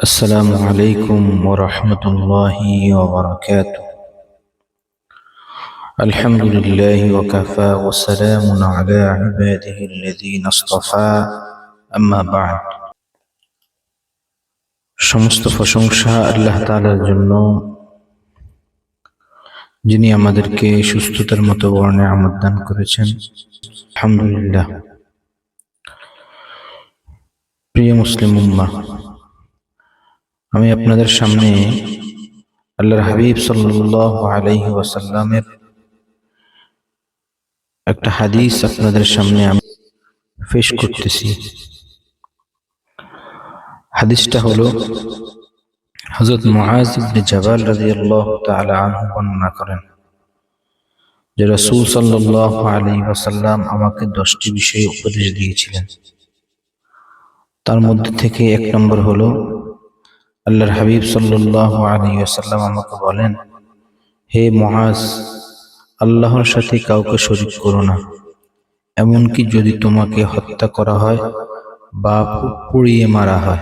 السلام عليكم ورحمة الله وبركاته الحمد لله وكفى وسلام على عباده الذين اصطفى أما بعد সমস্ত প্রশংসা আল্লাহ তাআলার জন্য যিনি আমাদেরকে সুস্থতার মতো বর্ণে আমদ দান করেছেন আলহামদুলিল্লাহ প্রিয় মুসলিম উম্মা আমি আপনাদের সামনে আল্লাহর হাবিব ওয়াসাল্লামের একটা হাদিস আপনাদের সামনে আমি পেশ করতেছি। হাদিসটা হলো জাবাল রাদিয়াল্লাহু তাআলা আনহু বর্ণনা করেন যে রাসূল সাল্লাল্লাহু আলাইহি ওয়াসাল্লাম আমাকে দশটি বিষয়ে উপদেশ দিয়েছিলেন। তার মধ্যে থেকে এক নম্বর হলো আল্লাহর হাবিব সাল্লাল্লাহু আলাইহি ওয়াসাল্লাম আমাকে বলেন, হে মহাজ, আল্লাহর সাথে কাউকে শরীক করো না। এমনকি যদি তোমাকে হত্যা করা হয় বা পুড়িয়ে মারা হয়।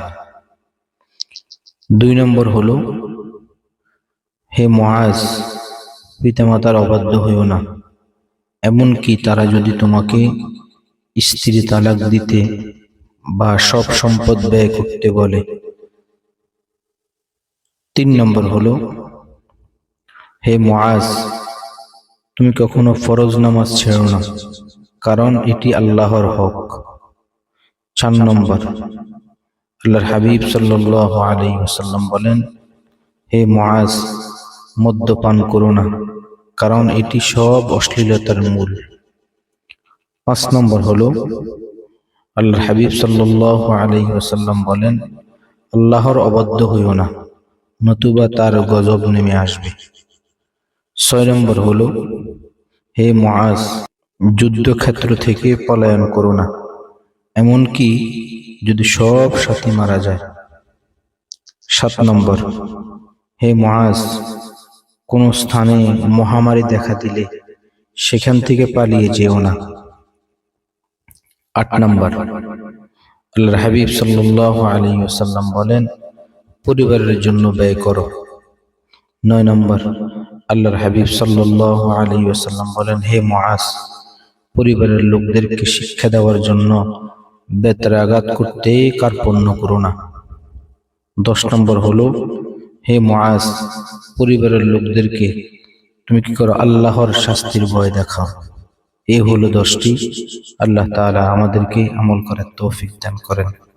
দুই নম্বর হলো, হে মুআজ পিতামাতার অবাধ্য হইও না। এমনকি তারা যদি তোমাকে স্ত্রী তালাক দিতে বা সব সম্পদ ব্যয় করতে বলে তিন নম্বর হলো, হে মুআজ, তুমি কখনো ফরজ নামাজ ছেড়ো না, কারণ এটি আল্লাহর হক। চার নম্বর, আল্লাহর হাবিব আলাইহি ওয়াসাল্লাম বলেন, হে মুআজ, মদ্যপান করো না, কারণ এটি সব অশ্লীলতার মূল। পাঁচ নম্বর হলো, আল্লাহর হাবিব আলাইহি ওয়াসাল্লাম বলেন, আল্লাহর অবাধ্য হইও না নতুবা তার গজব নেমে আসবে। ছয় নম্বর হলো, হে মহাজ যুদ্ধক্ষেত্র থেকে পলায়ন করো না। এমনকি যদি সব সাথী মারা যায়। সাত নম্বর, হে মহাজ কোন স্থানে মহামারী দেখা দিলে সেখান থেকে পালিয়ে যেও না। আট নম্বর, আল্লাহর হাবিব সাল্লাল্লাহু আলাইহি ওয়াসাল্লাম বলেন পরিবারের জন্য ব্যয় করো। নয় নম্বর, আল্লাহর হাবিব সাল্লাল্লাহু আলাইহি ওয়াসাল্লাম বলেন, হে মহাস পরিবারের লোকদেরকে শিক্ষা দেওয়ার জন্য বেতরাঘাত করতে কার্পণ্য করো না। দশ নম্বর হলো, হে মুআজ, পরিবারের লোকদেরকে তুমি কি করো? আল্লাহর শাস্তির ভয় দেখাও। এ হলো দশটি। আল্লাহ তাআলা আমাদেরকে আমল করার তৌফিক দান করেন।